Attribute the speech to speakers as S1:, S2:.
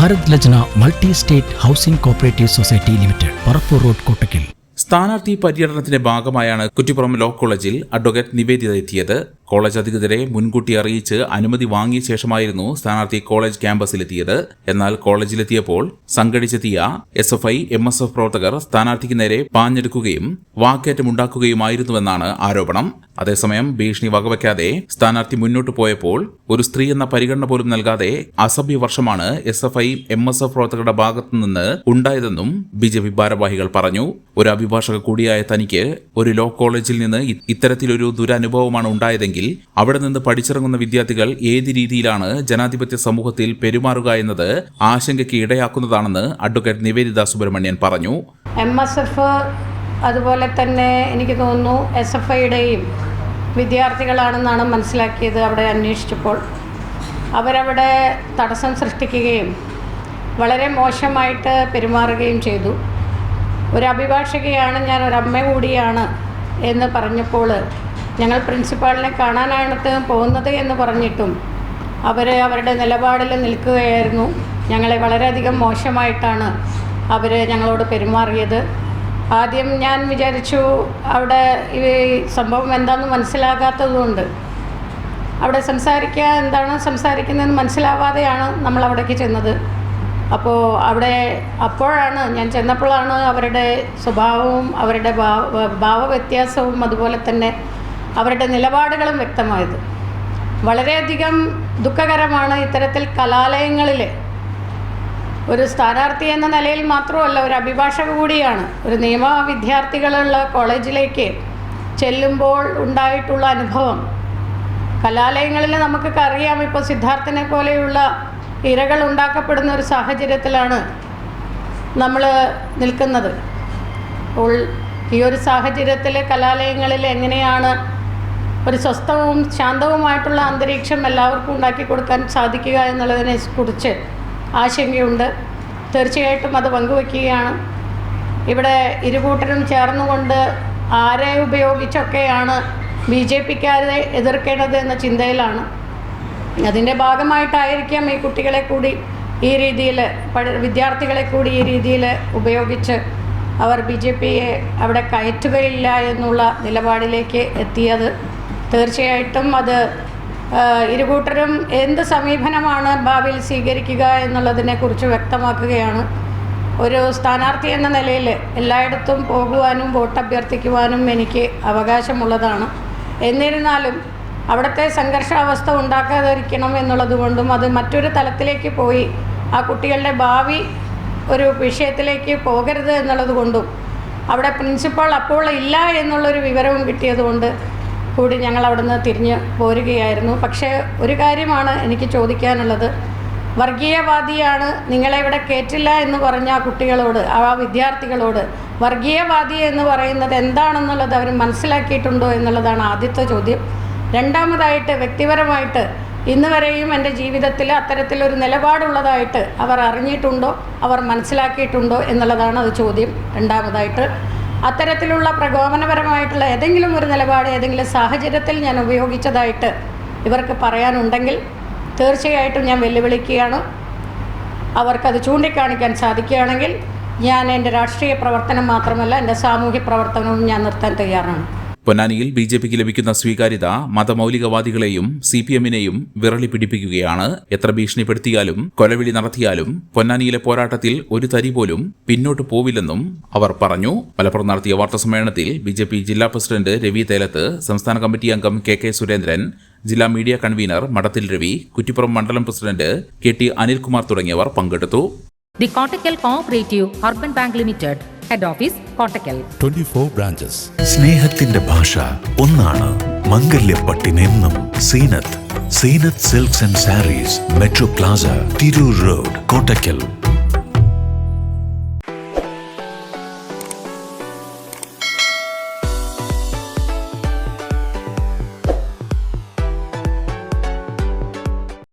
S1: Bharat Lajna multi state housing cooperative society limited Parappur road Kottakkal.
S2: സ്ഥാനാർത്ഥി പര്യടനത്തിന്റെ ഭാഗമായാണ് Kuttippuram law കോളേജിൽ അഡ്വക്കേറ്റ് നിവേദിത എത്തിയത്. കോളേജ് അധികൃതരെ മുൻകൂട്ടി അറിയിച്ച് അനുമതി വാങ്ങിയ ശേഷമായിരുന്നു സ്ഥാനാർത്ഥി കോളേജ് ക്യാമ്പസിലെത്തിയത്. എന്നാൽ കോളേജിലെത്തിയപ്പോൾ സംഘടിച്ചെത്തിയ S F I M S F പ്രവർത്തകർ സ്ഥാനാർത്ഥിക്ക് നേരെ പാഞ്ഞെടുക്കുകയും വാക്കേറ്റമുണ്ടാക്കുകയുമായിരുന്നുവെന്നാണ് ആരോപണം. അതേസമയം ഭീഷണി വകവയ്ക്കാതെ സ്ഥാനാർത്ഥി മുന്നോട്ടു പോയപ്പോൾ ഒരു സ്ത്രീ എന്ന പരിഗണന പോലും നൽകാതെ അസഭ്യ വർഷമാണ് S F I M S F പ്രവർത്തകരുടെ ഭാഗത്തുനിന്ന് ഉണ്ടായതെന്നും ബി ജെ പി ഭാരവാഹികൾ പറഞ്ഞു. ഒരു അഭിഭാഷക കൂടിയായ തനിക്ക് ഒരു ലോ കോളേജിൽ നിന്ന് ഇത്തരത്തിലൊരു ദുരനുഭവമാണ് ഉണ്ടായതെങ്കിൽ അവിടെ നിന്ന് പഠിച്ചിറങ്ങുന്ന വിദ്യാർത്ഥികൾ ഏത് രീതിയിലാണ് ജനാധിപത്യ സമൂഹത്തിൽ പെരുമാറുക എന്നത് ആശങ്കയ്ക്ക് ഇടയാക്കുന്നതാണെന്ന് അഡ്വക്കേറ്റ് നിവേദിത സുബ്രഹ്മണ്യൻ പറഞ്ഞു.
S3: എം എസ് എഫ് അതുപോലെ തന്നെ എനിക്ക് തോന്നുന്നു എസ് എഫ് ഐയുടെയും വിദ്യാർത്ഥികളാണെന്നാണ് മനസ്സിലാക്കിയത് അവിടെ അന്വേഷിച്ചപ്പോൾ. അവരവിടെ തടസ്സം സൃഷ്ടിക്കുകയും വളരെ മോശമായിട്ട് പെരുമാറുകയും ചെയ്തു. ഒരു അഭിഭാഷകയാണ് ഞാൻ ഒരമ്മ കൂടിയാണ് എന്ന് പറഞ്ഞപ്പോൾ ഞങ്ങൾ പ്രിൻസിപ്പാളിനെ കാണാനാണ് പോകുന്നത് എന്ന് പറഞ്ഞിട്ടും അവർ അവരുടെ നിലപാടിൽ നിൽക്കുകയായിരുന്നു. ഞങ്ങളെ വളരെയധികം മോശമായിട്ടാണ് അവർ ഞങ്ങളോട് പെരുമാറിയത്. ആദ്യം ഞാൻ വിചാരിച്ചു അവിടെ ഈ സംഭവം എന്താണെന്ന് മനസ്സിലാകാത്തതുകൊണ്ട്. അവിടെ സംസാരിക്കുക എന്താണ് സംസാരിക്കുന്നതെന്ന് മനസ്സിലാവാതെയാണ് നമ്മൾ അവിടേക്ക് ചെന്നത്. അപ്പോൾ അവിടെ അപ്പോഴാണ് ഞാൻ ചെന്നപ്പോഴാണ് അവരുടെ സ്വഭാവവും അവരുടെ ഭാവ ഭാവവ്യത്യാസവും അതുപോലെ തന്നെ അവരുടെ നിലപാടുകളും വ്യക്തമായത്. വളരെയധികം ദുഃഖകരമാണ് ഇത്തരത്തിൽ കലാലയങ്ങളിൽ ഒരു സ്ഥാനാർത്ഥി എന്ന നിലയിൽ മാത്രമല്ല ഒരു അഭിഭാഷക കൂടിയാണ്. ഒരു നിയമ വിദ്യാർത്ഥികളുള്ള കോളേജിലേക്ക് ചെല്ലുമ്പോൾ ഉണ്ടായിട്ടുള്ള അനുഭവം. കലാലയങ്ങളിൽ നമുക്കൊക്കെ അറിയാം ഇപ്പോൾ സിദ്ധാർത്ഥനെ പോലെയുള്ള ഇരകൾ ഉണ്ടാക്കപ്പെടുന്ന ഒരു സാഹചര്യത്തിലാണ് നമ്മൾ നിൽക്കുന്നത്. അപ്പോൾ ഈ ഒരു സാഹചര്യത്തിൽ കലാലയങ്ങളിൽ എങ്ങനെയാണ് ഒരു സ്വസ്ഥവും ശാന്തവുമായിട്ടുള്ള അന്തരീക്ഷം എല്ലാവർക്കും ഉണ്ടാക്കി കൊടുക്കാൻ സാധിക്കുക എന്നുള്ളതിനെ കുറിച്ച് ആശങ്കയുണ്ട്. തീർച്ചയായിട്ടും അത് പങ്കുവയ്ക്കുകയാണ് ഇവിടെ ഇരുകൂട്ടരും ചേർന്നുകൊണ്ട് ആരെ ഉപയോഗിച്ചൊക്കെയാണ് ബി ജെ പിക്കാരെ എതിർക്കേണ്ടത് എന്ന ചിന്തയിലാണ്. അതിന്റെ ഭാഗമായിട്ടായിരിക്കാം ഈ കുട്ടികളെ കൂടി ഈ രീതിയിൽ വിദ്യാർത്ഥികളെ കൂടി ഈ രീതിയിൽ ഉപയോഗിച്ച് അവർ ബി ജെ പിയെ അവിടെ കയറ്റുകയില്ല എന്നുള്ള നിലപാടിലേക്ക് എത്തിയത്. തീർച്ചയായിട്ടും അത് ഇരുകൂട്ടരും എന്ത് സമീപനമാണ് ഭാവിയിൽ സ്വീകരിക്കുക എന്നുള്ളതിനെക്കുറിച്ച് വ്യക്തമാക്കുകയാണ്. ഒരു സ്ഥാനാർത്ഥി എന്ന നിലയിൽ എല്ലായിടത്തും പോകുവാനും വോട്ട് അഭ്യർത്ഥിക്കുവാനും എനിക്ക് അവകാശമുള്ളതാണ്. എന്നിരുന്നാലും അവിടുത്തെ സംഘർഷാവസ്ഥ ഉണ്ടാക്കാതിരിക്കണം എന്നുള്ളതുകൊണ്ടും അത് മറ്റൊരു തലത്തിലേക്ക് പോയി ആ കുട്ടികളുടെ ഭാവി ഒരു വിഷയത്തിലേക്ക് പോകരുത് എന്നുള്ളതുകൊണ്ടും അവിടെ പ്രിൻസിപ്പാൾ അപ്പോൾ ഇല്ല എന്നുള്ളൊരു വിവരവും കിട്ടിയതുകൊണ്ട് കൂടി ഞങ്ങൾ അവിടുന്ന് തിരിഞ്ഞ് പോരുകയായിരുന്നു. പക്ഷേ ഒരു കാര്യമാണ് എനിക്ക് ചോദിക്കാനുള്ളത്. വർഗീയവാദിയാണ് നിങ്ങളെ ഇവിടെ കയറ്റില്ല എന്ന് പറഞ്ഞ ആ കുട്ടികളോട് ആ വിദ്യാർത്ഥികളോട് വർഗീയവാദി എന്ന് പറയുന്നത് എന്താണെന്നുള്ളത് അവർ മനസ്സിലാക്കിയിട്ടുണ്ടോ എന്നുള്ളതാണ് ആദ്യത്തെ ചോദ്യം. രണ്ടാമതായിട്ട് വ്യക്തിപരമായിട്ട് ഇന്ന് വരെയും എന്റെ ജീവിതത്തിൽ അത്തരത്തിലൊരു നിലപാടുള്ളതായിട്ട് അവർ അറിഞ്ഞിട്ടുണ്ടോ അവർ മനസ്സിലാക്കിയിട്ടുണ്ടോ എന്നുള്ളതാണ് അത് ചോദ്യം. രണ്ടാമതായിട്ട് അത്തരത്തിലുള്ള പ്രകോപനപരമായിട്ടുള്ള ഏതെങ്കിലും ഒരു നിലപാട് ഏതെങ്കിലും സാഹചര്യത്തിൽ ഞാൻ ഉപയോഗിച്ചതായിട്ട് ഇവർക്ക് പറയാനുണ്ടെങ്കിൽ തീർച്ചയായിട്ടും ഞാൻ വെല്ലുവിളിക്കുകയാണ്. അവർക്കത് ചൂണ്ടിക്കാണിക്കാൻ സാധിക്കുകയാണെങ്കിൽ ഞാൻ എന്റെ രാഷ്ട്രീയ പ്രവർത്തനം മാത്രമല്ല എന്റെ സാമൂഹ്യ പ്രവർത്തനവും ഞാൻ നിർത്താൻ തയ്യാറാണ്.
S2: പൊന്നാനിയിൽ ബി ജെ പിക്ക് ലഭിക്കുന്ന സ്വീകാര്യത മതമൗലികവാദികളെയും സി പി എമ്മിനെയും വിറളി പിടിപ്പിക്കുകയാണ് എത്ര ഭീഷണിപ്പെടുത്തിയാലും കൊലവിളി നടത്തിയാലും പൊന്നാനിയിലെ പോരാട്ടത്തിൽ ഒരു തരി പോലും പിന്നോട്ട് പോവില്ലെന്നും അവർ പറഞ്ഞു. മലപ്പുറം നടത്തിയ വാർത്താസമ്മേളനത്തിൽ ബി ജെ പി ജില്ലാ പ്രസിഡന്റ് രവി തേലത്ത് സംസ്ഥാന കമ്മിറ്റി അംഗം കെ കെ സുരേന്ദ്രൻ ജില്ലാ മീഡിയ കൺവീനർ മഠത്തിൽ രവി കുറ്റിപ്പുറം മണ്ഡലം പ്രസിഡന്റ് കെ ടി അനിൽകുമാർ തുടങ്ങിയവർ പങ്കെടുത്തു.
S4: The Kottakkal cooperative urban bank Bank Limited, Head Office, Kottakkal.
S5: 24 branches.
S6: സ്നേഹത്തിന്റെ ഭാഷ ഒന്നാണ് മംഗല്യപ്പട്ടിനെന്നും Seenath Seenath silks and sarees metro plaza Tirur road Kottakkal